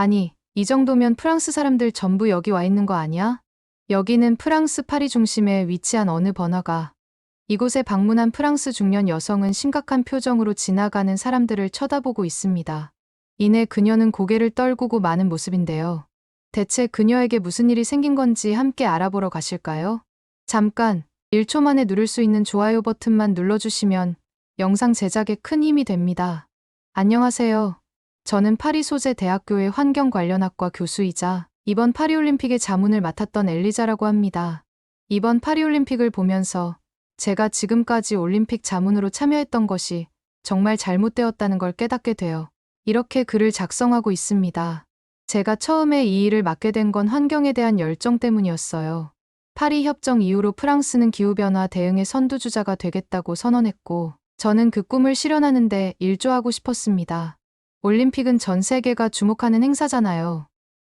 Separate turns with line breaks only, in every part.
아니, 이 정도면 프랑스 사람들 전부 여기 와 있는 거 아니야? 여기는 프랑스 파리 중심에 위치한 어느 번화가. 이곳에 방문한 프랑스 중년 여성은 심각한 표정으로 지나가는 사람들을 쳐다보고 있습니다. 이내 그녀는 고개를 떨구고 마는 모습인데요. 대체 그녀에게 무슨 일이 생긴 건지 함께 알아보러 가실까요? 잠깐, 1초 만에 누를 수 있는 좋아요 버튼만 눌러주시면 영상 제작에 큰 힘이 됩니다. 안녕하세요. 저는 파리 소재 대학교의 환경 관련학과 교수이자 이번 파리올림픽의 자문을 맡았던 엘리자라고 합니다. 이번 파리올림픽을 보면서 제가 지금까지 올림픽 자문으로 참여했던 것이 정말 잘못되었다는 걸 깨닫게 되어 이렇게 글을 작성하고 있습니다. 제가 처음에 이 일을 맡게 된 건 환경에 대한 열정 때문이었어요. 파리 협정 이후로 프랑스는 기후변화 대응의 선두주자가 되겠다고 선언했고, 저는 그 꿈을 실현하는데 일조하고 싶었습니다. 올림픽은 전 세계가 주목하는 행사잖아요.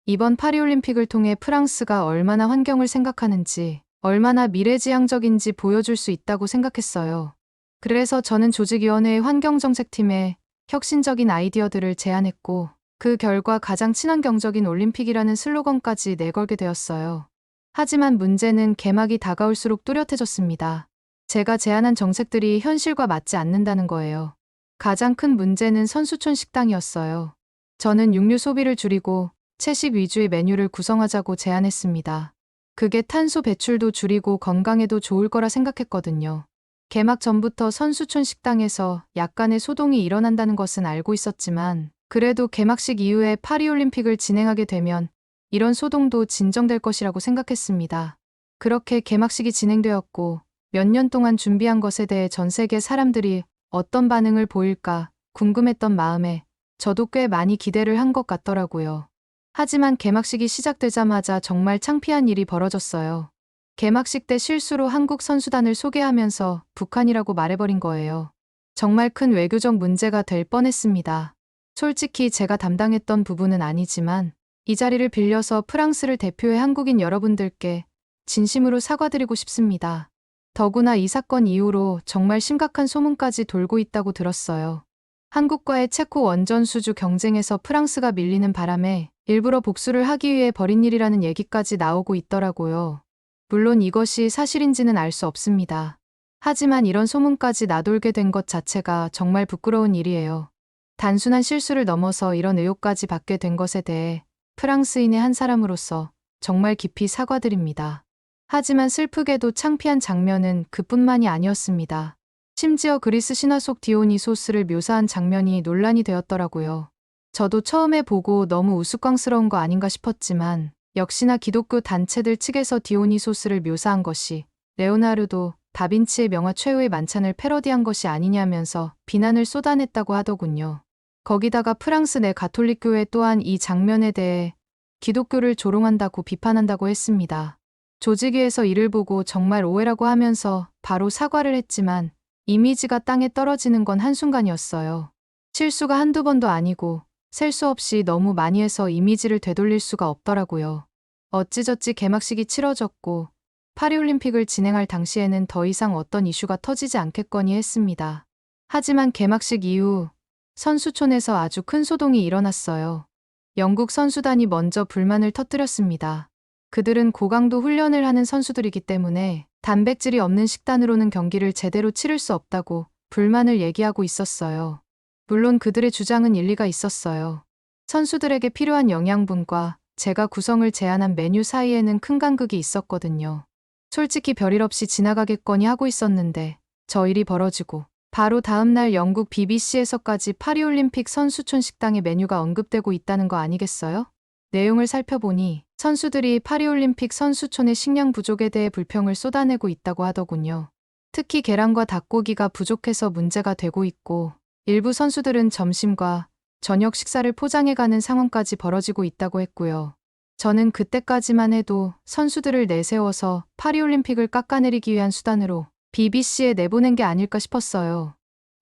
이번 파리올림픽을 통해 프랑스가 얼마나 환경을 생각하는지, 얼마나 미래지향적인지 보여줄 수 있다고 생각했어요. 그래서 저는 조직위원회의 환경정책팀에 혁신적인 아이디어들을 제안했고, 그 결과 가장 친환경적인 올림픽이라는 슬로건까지 내걸게 되었어요. 하지만 문제는 개막이 다가올수록 뚜렷해졌습니다. 제가 제안한 정책들이 현실과 맞지 않는다는 거예요. 가장 큰 문제는 선수촌 식당이었어요. 저는 육류 소비를 줄이고 채식 위주의 메뉴를 구성하자고 제안했습니다. 그게 탄소 배출도 줄이고 건강에도 좋을 거라 생각했거든요. 개막 전부터 선수촌 식당에서 약간의 소동이 일어난다는 것은 알고 있었지만 그래도 개막식 이후에 파리올림픽을 진행하게 되면 이런 소동도 진정될 것이라고 생각했습니다. 그렇게 개막식이 진행되었고 몇 년 동안 준비한 것에 대해 전 세계 사람들이 어떤 반응을 보일까 궁금했던 마음에 저도 꽤 많이 기대를 한 것 같더라고요. 하지만 개막식이 시작되자마자 정말 창피한 일이 벌어졌어요. 개막식 때 실수로 한국 선수단을 소개하면서 북한이라고 말해버린 거예요. 정말 큰 외교적 문제가 될 뻔했습니다. 솔직히 제가 담당했던 부분은 아니지만 이 자리를 빌려서 프랑스를 대표해 한국인 여러분들께 진심으로 사과드리고 싶습니다. 더구나 이 사건 이후로 정말 심각한 소문까지 돌고 있다고 들었어요. 한국과의 체코 원전 수주 경쟁에서 프랑스가 밀리는 바람에 일부러 복수를 하기 위해 벌인 일이라는 얘기까지 나오고 있더라고요. 물론 이것이 사실인지는 알 수 없습니다. 하지만 이런 소문까지 나돌게 된 것 자체가 정말 부끄러운 일이에요. 단순한 실수를 넘어서 이런 의혹까지 받게 된 것에 대해 프랑스인의 한 사람으로서 정말 깊이 사과드립니다. 하지만 슬프게도 창피한 장면은 그뿐만이 아니었습니다. 심지어 그리스 신화 속 디오니소스를 묘사한 장면이 논란이 되었더라고요. 저도 처음에 보고 너무 우스꽝스러운 거 아닌가 싶었지만 역시나 기독교 단체들 측에서 디오니소스를 묘사한 것이 레오나르도 다빈치의 명화 최후의 만찬을 패러디한 것이 아니냐면서 비난을 쏟아냈다고 하더군요. 거기다가 프랑스 내 가톨릭 교회 또한 이 장면에 대해 기독교를 조롱한다고 비판한다고 했습니다. 조직위에서 이를 보고 정말 오해라고 하면서 바로 사과를 했지만 이미지가 땅에 떨어지는 건 한순간이었어요. 실수가 한두 번도 아니고 셀 수 없이 너무 많이 해서 이미지를 되돌릴 수가 없더라고요. 어찌저찌 개막식이 치러졌고 파리올림픽을 진행할 당시에는 더 이상 어떤 이슈가 터지지 않겠거니 했습니다. 하지만 개막식 이후 선수촌에서 아주 큰 소동이 일어났어요. 영국 선수단이 먼저 불만을 터뜨렸습니다. 그들은 고강도 훈련을 하는 선수들이기 때문에 단백질이 없는 식단으로는 경기를 제대로 치를 수 없다고 불만을 얘기하고 있었어요. 물론 그들의 주장은 일리가 있었어요. 선수들에게 필요한 영양분과 제가 구성을 제안한 메뉴 사이에는 큰 간극이 있었거든요. 솔직히 별일 없이 지나가겠거니 하고 있었는데 저 일이 벌어지고 바로 다음 날 영국 BBC에서까지 파리올림픽 선수촌 식당의 메뉴가 언급되고 있다는 거 아니겠어요? 내용을 살펴보니 선수들이 파리올림픽 선수촌의 식량 부족에 대해 불평을 쏟아내고 있다고 하더군요. 특히 계란과 닭고기가 부족해서 문제가 되고 있고 일부 선수들은 점심과 저녁 식사를 포장해가는 상황까지 벌어지고 있다고 했고요. 저는 그때까지만 해도 선수들을 내세워서 파리올림픽을 깎아내리기 위한 수단으로 BBC에 내보낸 게 아닐까 싶었어요.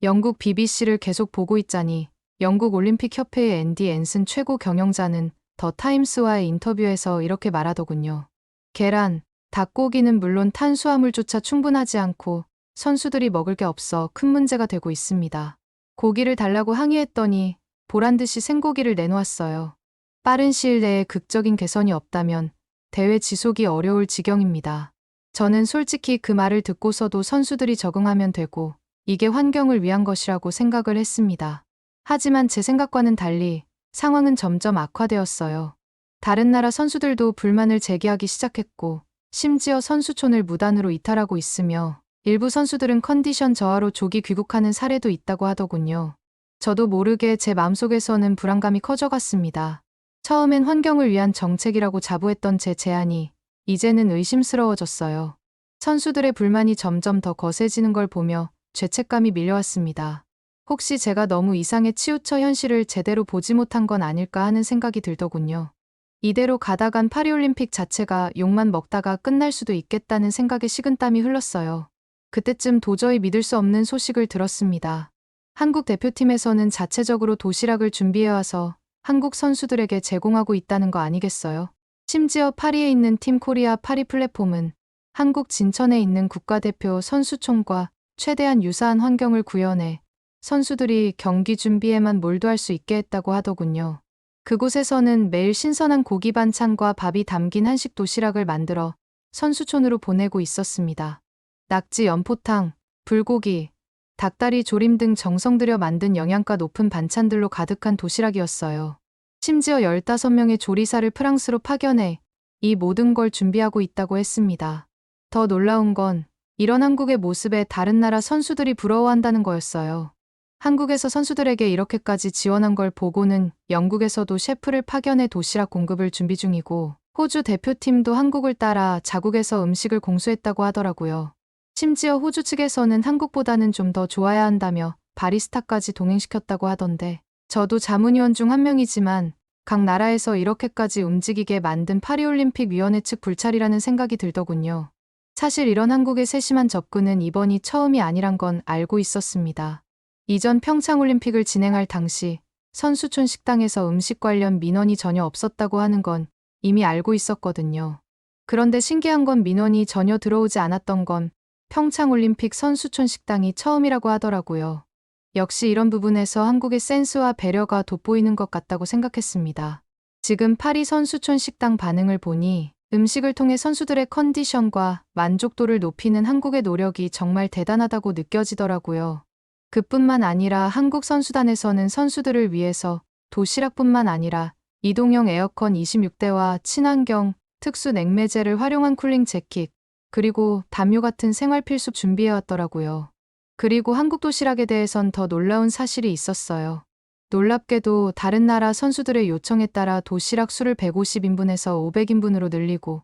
영국 BBC를 계속 보고 있자니 영국 올림픽 협회의 앤디 앤슨 최고 경영자는 더 타임스와의 인터뷰에서 이렇게 말하더군요. 계란, 닭고기는 물론 탄수화물조차 충분하지 않고 선수들이 먹을 게 없어 큰 문제가 되고 있습니다. 고기를 달라고 항의했더니 보란 듯이 생고기를 내놓았어요. 빠른 시일 내에 극적인 개선이 없다면 대회 지속이 어려울 지경입니다. 저는 솔직히 그 말을 듣고서도 선수들이 적응하면 되고 이게 환경을 위한 것이라고 생각을 했습니다. 하지만 제 생각과는 달리 상황은 점점 악화되었어요. 다른 나라 선수들도 불만을 제기하기 시작했고 심지어 선수촌을 무단으로 이탈하고 있으며 일부 선수들은 컨디션 저하로 조기 귀국하는 사례도 있다고 하더군요. 저도 모르게 제 마음속에서는 불안감이 커져갔습니다. 처음엔 환경을 위한 정책이라고 자부했던 제 제안이 이제는 의심스러워졌어요. 선수들의 불만이 점점 더 거세지는 걸 보며 죄책감이 밀려왔습니다. 혹시 제가 너무 이상에 치우쳐 현실을 제대로 보지 못한 건 아닐까 하는 생각이 들더군요. 이대로 가다간 파리올림픽 자체가 욕만 먹다가 끝날 수도 있겠다는 생각에 식은땀이 흘렀어요. 그때쯤 도저히 믿을 수 없는 소식을 들었습니다. 한국 대표팀에서는 자체적으로 도시락을 준비해와서 한국 선수들에게 제공하고 있다는 거 아니겠어요? 심지어 파리에 있는 팀 코리아 파리 플랫폼은 한국 진천에 있는 국가대표 선수촌과 최대한 유사한 환경을 구현해 선수들이 경기 준비에만 몰두할 수 있게 했다고 하더군요. 그곳에서는 매일 신선한 고기 반찬과 밥이 담긴 한식 도시락을 만들어 선수촌으로 보내고 있었습니다. 낙지 연포탕, 불고기, 닭다리 조림 등 정성 들여 만든 영양가 높은 반찬들로 가득한 도시락이었어요. 심지어 15명의 조리사를 프랑스로 파견해 이 모든 걸 준비하고 있다고 했습니다. 더 놀라운 건 이런 한국의 모습에 다른 나라 선수들이 부러워한다는 거였어요. 한국에서 선수들에게 이렇게까지 지원한 걸 보고는 영국에서도 셰프를 파견해 도시락 공급을 준비 중이고 호주 대표팀도 한국을 따라 자국에서 음식을 공수했다고 하더라고요. 심지어 호주 측에서는 한국보다는 좀 더 좋아야 한다며 바리스타까지 동행시켰다고 하던데 저도 자문위원 중 한 명이지만 각 나라에서 이렇게까지 움직이게 만든 파리올림픽 위원회 측 불찰이라는 생각이 들더군요. 사실 이런 한국의 세심한 접근은 이번이 처음이 아니란 건 알고 있었습니다. 이전 평창올림픽을 진행할 당시 선수촌 식당에서 음식 관련 민원이 전혀 없었다고 하는 건 이미 알고 있었거든요. 그런데 신기한 건 민원이 전혀 들어오지 않았던 건 평창올림픽 선수촌 식당이 처음이라고 하더라고요. 역시 이런 부분에서 한국의 센스와 배려가 돋보이는 것 같다고 생각했습니다. 지금 파리 선수촌 식당 반응을 보니 음식을 통해 선수들의 컨디션과 만족도를 높이는 한국의 노력이 정말 대단하다고 느껴지더라고요. 그뿐만 아니라 한국 선수단에서는 선수들을 위해서 도시락뿐만 아니라 이동형 에어컨 26대와 친환경 특수 냉매제를 활용한 쿨링 재킷, 그리고 담요 같은 생활 필수 준비해 왔더라고요. 그리고 한국 도시락에 대해선 더 놀라운 사실이 있었어요. 놀랍게도 다른 나라 선수들의 요청에 따라 도시락 수를 150인분에서 500인분으로 늘리고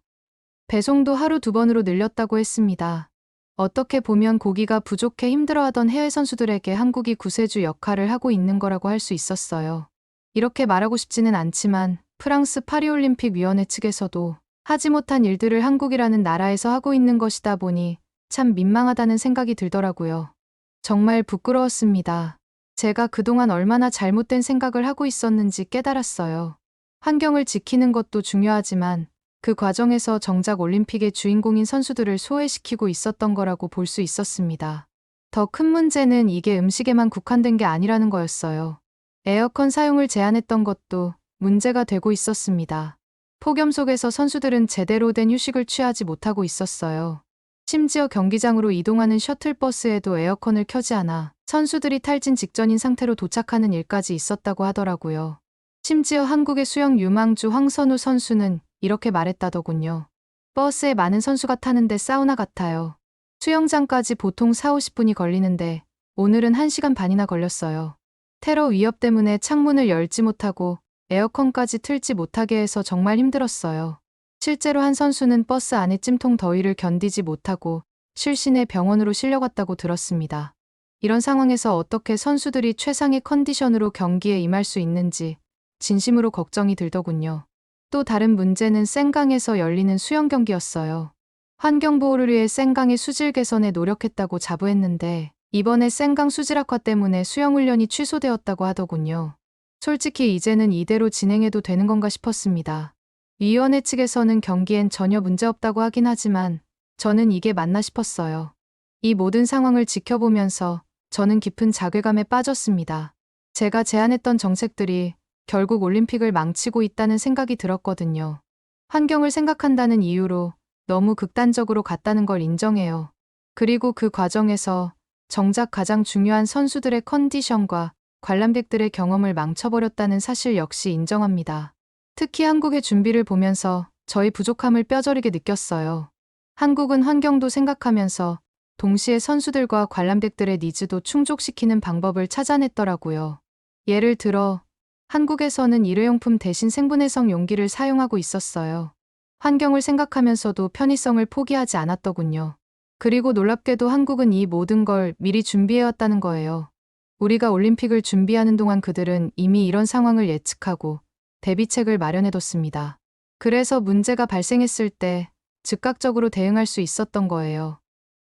배송도 하루 두 번으로 늘렸다고 했습니다. 어떻게 보면 고기가 부족해 힘들어하던 해외 선수들에게 한국이 구세주 역할을 하고 있는 거라고 할 수 있었어요. 이렇게 말하고 싶지는 않지만 프랑스 파리올림픽 위원회 측에서도 하지 못한 일들을 한국이라는 나라에서 하고 있는 것이다 보니 참 민망하다는 생각이 들더라고요. 정말 부끄러웠습니다. 제가 그동안 얼마나 잘못된 생각을 하고 있었는지 깨달았어요. 환경을 지키는 것도 중요하지만 그 과정에서 정작 올림픽의 주인공인 선수들을 소외시키고 있었던 거라고 볼 수 있었습니다. 더 큰 문제는 이게 음식에만 국한된 게 아니라는 거였어요. 에어컨 사용을 제한했던 것도 문제가 되고 있었습니다. 폭염 속에서 선수들은 제대로 된 휴식을 취하지 못하고 있었어요. 심지어 경기장으로 이동하는 셔틀버스에도 에어컨을 켜지 않아 선수들이 탈진 직전인 상태로 도착하는 일까지 있었다고 하더라고요. 심지어 한국의 수영 유망주 황선우 선수는 이렇게 말했다더군요. 버스에 많은 선수가 타는데 사우나 같아요. 수영장까지 보통 4, 50분이 걸리는데 오늘은 1시간 반이나 걸렸어요. 테러 위협 때문에 창문을 열지 못하고 에어컨까지 틀지 못하게 해서 정말 힘들었어요. 실제로 한 선수는 버스 안에 찜통 더위를 견디지 못하고 실신해 병원으로 실려갔다고 들었습니다. 이런 상황에서 어떻게 선수들이 최상의 컨디션으로 경기에 임할 수 있는지 진심으로 걱정이 들더군요. 또 다른 문제는 센강에서 열리는 수영 경기였어요. 환경보호를 위해 센강의 수질 개선에 노력했다고 자부했는데 이번에 센강 수질 악화 때문에 수영훈련이 취소되었다고 하더군요. 솔직히 이제는 이대로 진행해도 되는 건가 싶었습니다. 위원회 측에서는 경기엔 전혀 문제없다고 하긴 하지만 저는 이게 맞나 싶었어요. 이 모든 상황을 지켜보면서 저는 깊은 자괴감에 빠졌습니다. 제가 제안했던 정책들이 결국 올림픽을 망치고 있다는 생각이 들었거든요. 환경을 생각한다는 이유로 너무 극단적으로 갔다는 걸 인정해요. 그리고 그 과정에서 정작 가장 중요한 선수들의 컨디션과 관람객들의 경험을 망쳐버렸다는 사실 역시 인정합니다. 특히 한국의 준비를 보면서 저희 부족함을 뼈저리게 느꼈어요. 한국은 환경도 생각하면서 동시에 선수들과 관람객들의 니즈도 충족시키는 방법을 찾아냈더라고요. 예를 들어, 한국에서는 일회용품 대신 생분해성 용기를 사용하고 있었어요. 환경을 생각하면서도 편의성을 포기하지 않았더군요. 그리고 놀랍게도 한국은 이 모든 걸 미리 준비해왔다는 거예요. 우리가 올림픽을 준비하는 동안 그들은 이미 이런 상황을 예측하고 대비책을 마련해뒀습니다. 그래서 문제가 발생했을 때 즉각적으로 대응할 수 있었던 거예요.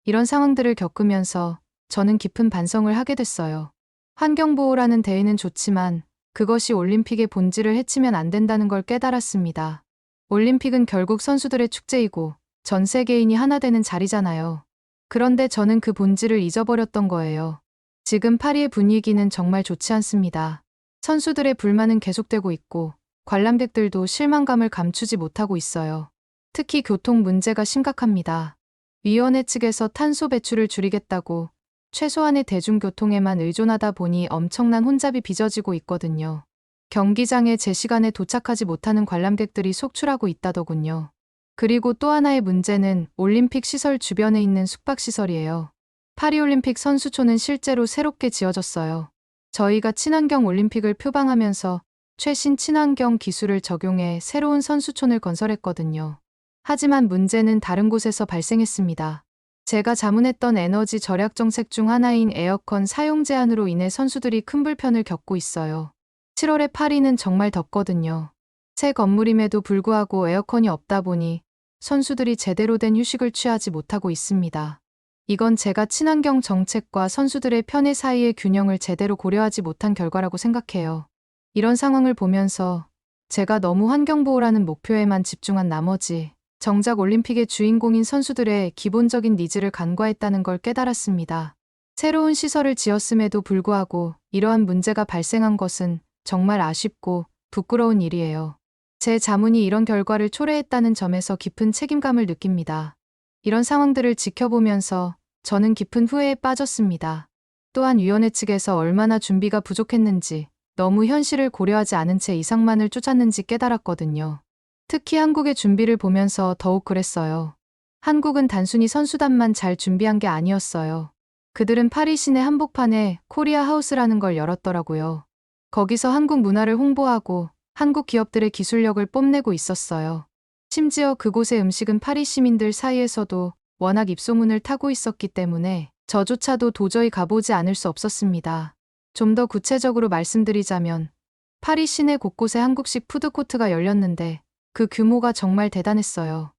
이런 상황들을 겪으면서 저는 깊은 반성을 하게 됐어요. 환경보호라는 대의는 좋지만 그것이 올림픽의 본질을 해치면 안 된다는 걸 깨달았습니다. 올림픽은 결국 선수들의 축제이고 전 세계인이 하나 되는 자리잖아요. 그런데 저는 그 본질을 잊어버렸던 거예요. 지금 파리의 분위기는 정말 좋지 않습니다. 선수들의 불만은 계속되고 있고 관람객들도 실망감을 감추지 못하고 있어요. 특히 교통 문제가 심각합니다. 위원회 측에서 탄소 배출을 줄이겠다고 최소한의 대중교통에만 의존하다 보니 엄청난 혼잡이 빚어지고 있거든요. 경기장에 제 시간에 도착하지 못하는 관람객들이 속출하고 있다더군요. 그리고 또 하나의 문제는 올림픽 시설 주변에 있는 숙박시설이에요. 파리올림픽 선수촌은 실제로 새롭게 지어졌어요. 저희가 친환경 올림픽을 표방하면서 최신 친환경 기술을 적용해 새로운 선수촌을 건설했거든요. 하지만 문제는 다른 곳에서 발생했습니다. 제가 자문했던 에너지 절약 정책 중 하나인 에어컨 사용 제한으로 인해 선수들이 큰 불편을 겪고 있어요. 7월에 파리는 정말 덥거든요. 새 건물임에도 불구하고 에어컨이 없다 보니 선수들이 제대로 된 휴식을 취하지 못하고 있습니다. 이건 제가 친환경 정책과 선수들의 편의 사이의 균형을 제대로 고려하지 못한 결과라고 생각해요. 이런 상황을 보면서 제가 너무 환경보호라는 목표에만 집중한 나머지 정작 올림픽의 주인공인 선수들의 기본적인 니즈를 간과했다는 걸 깨달았습니다. 새로운 시설을 지었음에도 불구하고 이러한 문제가 발생한 것은 정말 아쉽고 부끄러운 일이에요. 제 자문이 이런 결과를 초래했다는 점에서 깊은 책임감을 느낍니다. 이런 상황들을 지켜보면서 저는 깊은 후회에 빠졌습니다. 또한 위원회 측에서 얼마나 준비가 부족했는지 너무 현실을 고려하지 않은 채 이상만을 쫓았는지 깨달았거든요. 특히 한국의 준비를 보면서 더욱 그랬어요. 한국은 단순히 선수단만 잘 준비한 게 아니었어요. 그들은 파리 시내 한복판에 코리아 하우스라는 걸 열었더라고요. 거기서 한국 문화를 홍보하고 한국 기업들의 기술력을 뽐내고 있었어요. 심지어 그곳의 음식은 파리 시민들 사이에서도 워낙 입소문을 타고 있었기 때문에 저조차도 도저히 가보지 않을 수 없었습니다. 좀 더 구체적으로 말씀드리자면 파리 시내 곳곳에 한국식 푸드코트가 열렸는데 그 규모가 정말 대단했어요.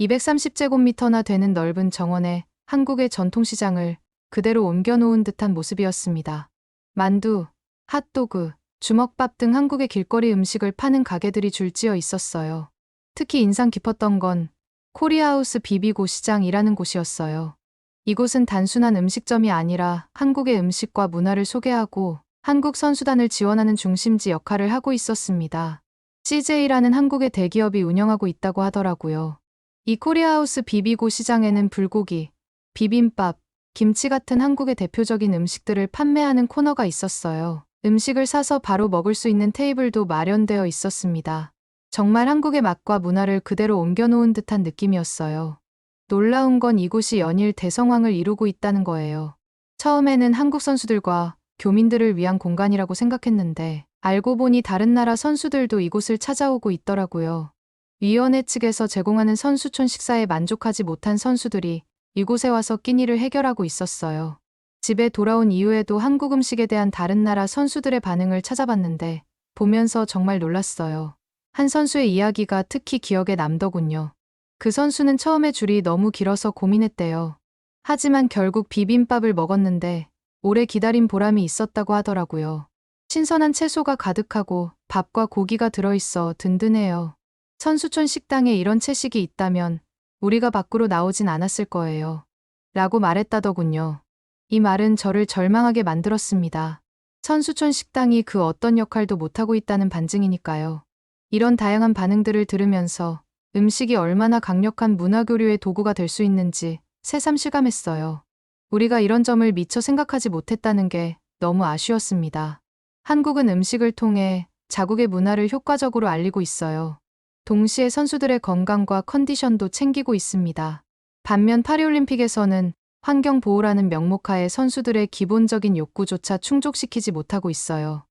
230제곱미터나 되는 넓은 정원에 한국의 전통시장을 그대로 옮겨놓은 듯한 모습이었습니다. 만두, 핫도그, 주먹밥 등 한국의 길거리 음식을 파는 가게들이 줄지어 있었어요. 특히 인상 깊었던 건 코리아하우스 비비고 시장이라는 곳이었어요. 이곳은 단순한 음식점이 아니라 한국의 음식과 문화를 소개하고 한국 선수단을 지원하는 중심지 역할을 하고 있었습니다. CJ라는 한국의 대기업이 운영하고 있다고 하더라고요. 이 코리아하우스 비비고 시장에는 불고기, 비빔밥, 김치 같은 한국의 대표적인 음식들을 판매하는 코너가 있었어요. 음식을 사서 바로 먹을 수 있는 테이블도 마련되어 있었습니다. 정말 한국의 맛과 문화를 그대로 옮겨놓은 듯한 느낌이었어요. 놀라운 건 이곳이 연일 대성황을 이루고 있다는 거예요. 처음에는 한국 선수들과 교민들을 위한 공간이라고 생각했는데 알고 보니 다른 나라 선수들도 이곳을 찾아오고 있더라고요. 위원회 측에서 제공하는 선수촌 식사에 만족하지 못한 선수들이 이곳에 와서 끼니를 해결하고 있었어요. 집에 돌아온 이후에도 한국 음식에 대한 다른 나라 선수들의 반응을 찾아봤는데 보면서 정말 놀랐어요. 한 선수의 이야기가 특히 기억에 남더군요. 그 선수는 처음에 줄이 너무 길어서 고민했대요. 하지만 결국 비빔밥을 먹었는데 오래 기다린 보람이 있었다고 하더라고요. 신선한 채소가 가득하고 밥과 고기가 들어있어 든든해요. 선수촌 식당에 이런 채식이 있다면 우리가 밖으로 나오진 않았을 거예요. 라고 말했다더군요. 이 말은 저를 절망하게 만들었습니다. 선수촌 식당이 그 어떤 역할도 못하고 있다는 반증이니까요. 이런 다양한 반응들을 들으면서 음식이 얼마나 강력한 문화교류의 도구가 될 수 있는지 새삼 실감했어요. 우리가 이런 점을 미처 생각하지 못했다는 게 너무 아쉬웠습니다. 한국은 음식을 통해 자국의 문화를 효과적으로 알리고 있어요. 동시에 선수들의 건강과 컨디션도 챙기고 있습니다. 반면 파리올림픽에서는 환경 보호라는 명목하에 선수들의 기본적인 욕구조차 충족시키지 못하고 있어요.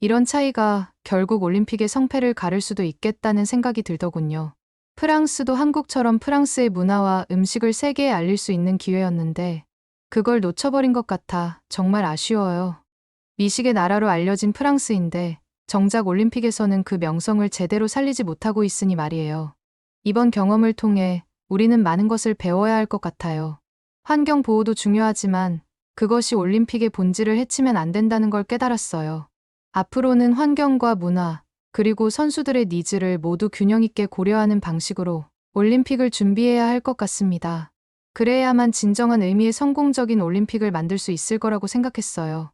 이런 차이가 결국 올림픽의 성패를 가를 수도 있겠다는 생각이 들더군요. 프랑스도 한국처럼 프랑스의 문화와 음식을 세계에 알릴 수 있는 기회였는데 그걸 놓쳐버린 것 같아 정말 아쉬워요. 미식의 나라로 알려진 프랑스인데 정작 올림픽에서는 그 명성을 제대로 살리지 못하고 있으니 말이에요. 이번 경험을 통해 우리는 많은 것을 배워야 할 것 같아요. 환경 보호도 중요하지만 그것이 올림픽의 본질을 해치면 안 된다는 걸 깨달았어요. 앞으로는 환경과 문화, 그리고 선수들의 니즈를 모두 균형 있게 고려하는 방식으로 올림픽을 준비해야 할 것 같습니다. 그래야만 진정한 의미의 성공적인 올림픽을 만들 수 있을 거라고 생각했어요.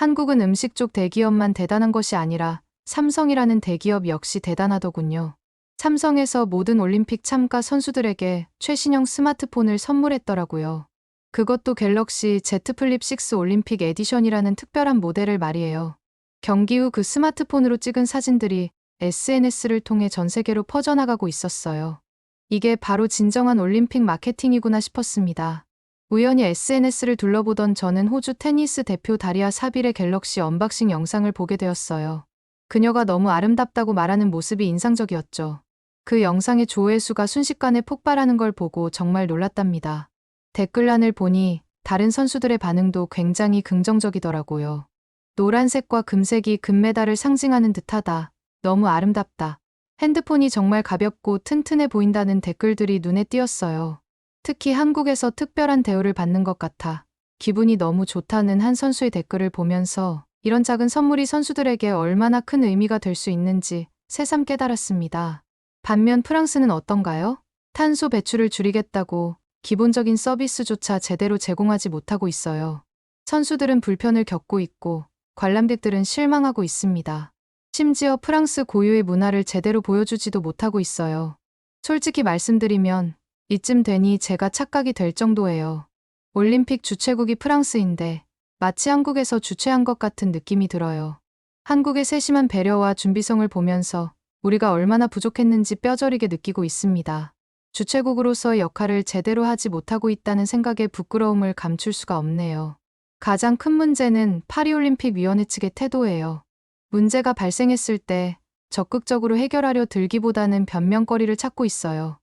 한국은 음식 쪽 대기업만 대단한 것이 아니라 삼성이라는 대기업 역시 대단하더군요. 삼성에서 모든 올림픽 참가 선수들에게 최신형 스마트폰을 선물했더라고요. 그것도 갤럭시 Z 플립 6 올림픽 에디션이라는 특별한 모델을 말이에요. 경기 후 그 스마트폰으로 찍은 사진들이 SNS를 통해 전 세계로 퍼져나가고 있었어요. 이게 바로 진정한 올림픽 마케팅이구나 싶었습니다. 우연히 SNS를 둘러보던 저는 호주 테니스 대표 다리아 사빌의 갤럭시 언박싱 영상을 보게 되었어요. 그녀가 너무 아름답다고 말하는 모습이 인상적이었죠. 그 영상의 조회수가 순식간에 폭발하는 걸 보고 정말 놀랐답니다. 댓글란을 보니 다른 선수들의 반응도 굉장히 긍정적이더라고요. 노란색과 금색이 금메달을 상징하는 듯하다. 너무 아름답다. 핸드폰이 정말 가볍고 튼튼해 보인다는 댓글들이 눈에 띄었어요. 특히 한국에서 특별한 대우를 받는 것 같아 기분이 너무 좋다는 한 선수의 댓글을 보면서 이런 작은 선물이 선수들에게 얼마나 큰 의미가 될 수 있는지 새삼 깨달았습니다. 반면 프랑스는 어떤가요? 탄소 배출을 줄이겠다고 기본적인 서비스조차 제대로 제공하지 못하고 있어요. 선수들은 불편을 겪고 있고 관람객들은 실망하고 있습니다. 심지어 프랑스 고유의 문화를 제대로 보여주지도 못하고 있어요. 솔직히 말씀드리면 이쯤 되니 제가 착각이 될 정도예요. 올림픽 주최국이 프랑스인데 마치 한국에서 주최한 것 같은 느낌이 들어요. 한국의 세심한 배려와 준비성을 보면서 우리가 얼마나 부족했는지 뼈저리게 느끼고 있습니다. 주최국으로서의 역할을 제대로 하지 못하고 있다는 생각에 부끄러움을 감출 수가 없네요. 가장 큰 문제는 파리올림픽 위원회 측의 태도예요. 문제가 발생했을 때 적극적으로 해결하려 들기보다는 변명거리를 찾고 있어요.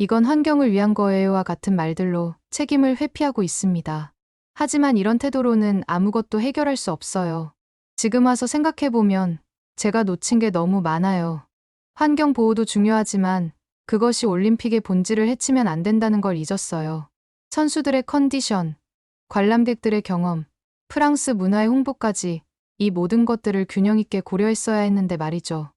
이건 환경을 위한 거예요와 같은 말들로 책임을 회피하고 있습니다. 하지만 이런 태도로는 아무것도 해결할 수 없어요. 지금 와서 생각해보면 제가 놓친 게 너무 많아요. 환경 보호도 중요하지만 그것이 올림픽의 본질을 해치면 안 된다는 걸 잊었어요. 선수들의 컨디션, 관람객들의 경험, 프랑스 문화의 홍보까지 이 모든 것들을 균형 있게 고려했어야 했는데 말이죠.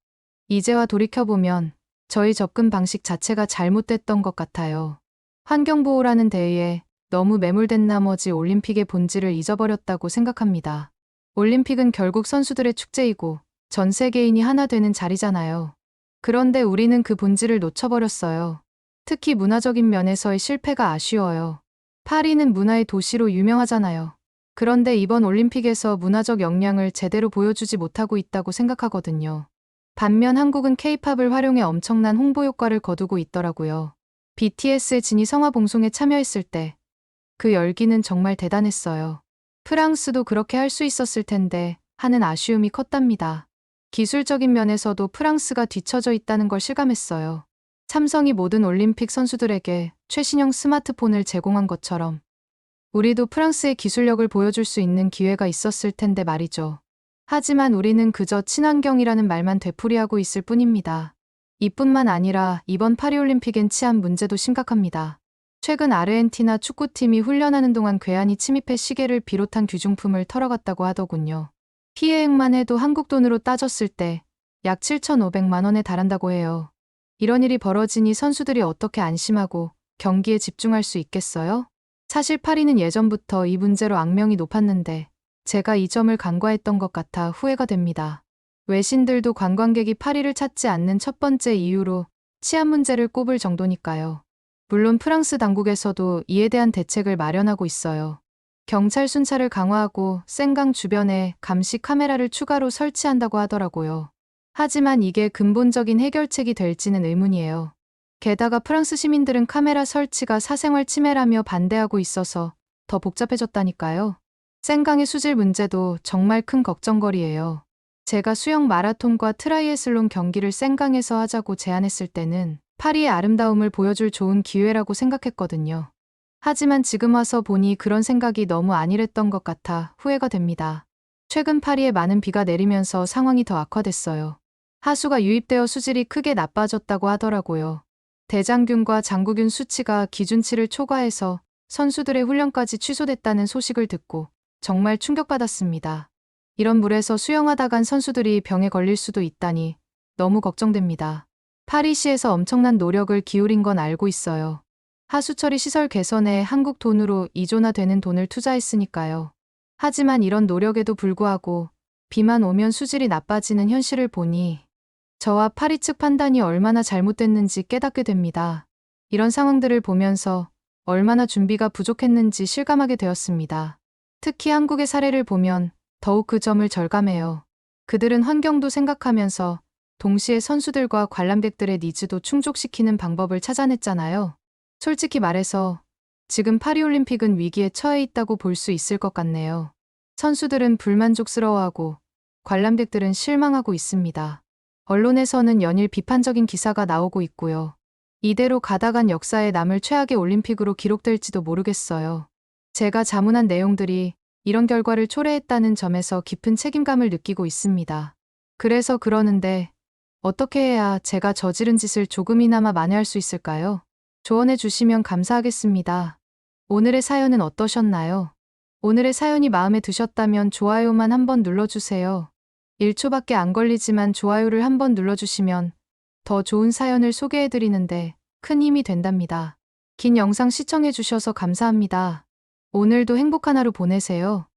이제와 돌이켜보면 저희 접근 방식 자체가 잘못됐던 것 같아요. 환경보호라는 대의에 너무 매몰된 나머지 올림픽의 본질을 잊어버렸다고 생각합니다. 올림픽은 결국 선수들의 축제이고 전 세계인이 하나 되는 자리잖아요. 그런데 우리는 그 본질을 놓쳐버렸어요. 특히 문화적인 면에서의 실패가 아쉬워요. 파리는 문화의 도시로 유명하잖아요. 그런데 이번 올림픽에서 문화적 역량을 제대로 보여주지 못하고 있다고 생각하거든요. 반면 한국은 케이팝을 활용해 엄청난 홍보 효과를 거두고 있더라고요. BTS의 진이 성화 봉송에 참여했을 때 그 열기는 정말 대단했어요. 프랑스도 그렇게 할 수 있었을 텐데 하는 아쉬움이 컸답니다. 기술적인 면에서도 프랑스가 뒤처져 있다는 걸 실감했어요. 삼성이 모든 올림픽 선수들에게 최신형 스마트폰을 제공한 것처럼 우리도 프랑스의 기술력을 보여줄 수 있는 기회가 있었을 텐데 말이죠. 하지만 우리는 그저 친환경이라는 말만 되풀이하고 있을 뿐입니다. 이뿐만 아니라 이번 파리올림픽엔 치안 문제도 심각합니다. 최근 아르헨티나 축구팀이 훈련하는 동안 괴한이 침입해 시계를 비롯한 귀중품을 털어갔다고 하더군요. 피해액만 해도 한국 돈으로 따졌을 때 약 7,500만 원에 달한다고 해요. 이런 일이 벌어지니 선수들이 어떻게 안심하고 경기에 집중할 수 있겠어요? 사실 파리는 예전부터 이 문제로 악명이 높았는데 제가 이 점을 간과했던 것 같아 후회가 됩니다. 외신들도 관광객이 파리를 찾지 않는 첫 번째 이유로 치안 문제를 꼽을 정도니까요. 물론 프랑스 당국에서도 이에 대한 대책을 마련하고 있어요. 경찰 순찰을 강화하고 센강 주변에 감시 카메라를 추가로 설치한다고 하더라고요. 하지만 이게 근본적인 해결책이 될지는 의문이에요. 게다가 프랑스 시민들은 카메라 설치가 사생활 침해라며 반대하고 있어서 더 복잡해졌다니까요. 센강의 수질 문제도 정말 큰 걱정거리예요. 제가 수영 마라톤과 트라이애슬론 경기를 센강에서 하자고 제안했을 때는 파리의 아름다움을 보여줄 좋은 기회라고 생각했거든요. 하지만 지금 와서 보니 그런 생각이 너무 안일했던 것 같아 후회가 됩니다. 최근 파리에 많은 비가 내리면서 상황이 더 악화됐어요. 하수가 유입되어 수질이 크게 나빠졌다고 하더라고요. 대장균과 장구균 수치가 기준치를 초과해서 선수들의 훈련까지 취소됐다는 소식을 듣고 정말 충격받았습니다. 이런 물에서 수영하다 간 선수들이 병에 걸릴 수도 있다니 너무 걱정됩니다. 파리시에서 엄청난 노력을 기울인 건 알고 있어요. 하수처리 시설 개선에 한국 돈으로 2조나 되는 돈을 투자했으니까요. 하지만 이런 노력에도 불구하고 비만 오면 수질이 나빠지는 현실을 보니 저와 파리 측 판단이 얼마나 잘못됐는지 깨닫게 됩니다. 이런 상황들을 보면서 얼마나 준비가 부족했는지 실감하게 되었습니다. 특히 한국의 사례를 보면 더욱 그 점을 절감해요. 그들은 환경도 생각하면서 동시에 선수들과 관람객들의 니즈도 충족시키는 방법을 찾아냈잖아요. 솔직히 말해서 지금 파리올림픽은 위기에 처해 있다고 볼 수 있을 것 같네요. 선수들은 불만족스러워하고 관람객들은 실망하고 있습니다. 언론에서는 연일 비판적인 기사가 나오고 있고요. 이대로 가다간 역사에 남을 최악의 올림픽으로 기록될지도 모르겠어요. 제가 자문한 내용들이 이런 결과를 초래했다는 점에서 깊은 책임감을 느끼고 있습니다. 그래서 그러는데 어떻게 해야 제가 저지른 짓을 조금이나마 만회할 수 있을까요? 조언해 주시면 감사하겠습니다. 오늘의 사연은 어떠셨나요? 오늘의 사연이 마음에 드셨다면 좋아요만 한번 눌러주세요. 1초밖에 안 걸리지만 좋아요를 한번 눌러주시면 더 좋은 사연을 소개해드리는데 큰 힘이 된답니다. 긴 영상 시청해주셔서 감사합니다. 오늘도 행복한 하루 보내세요.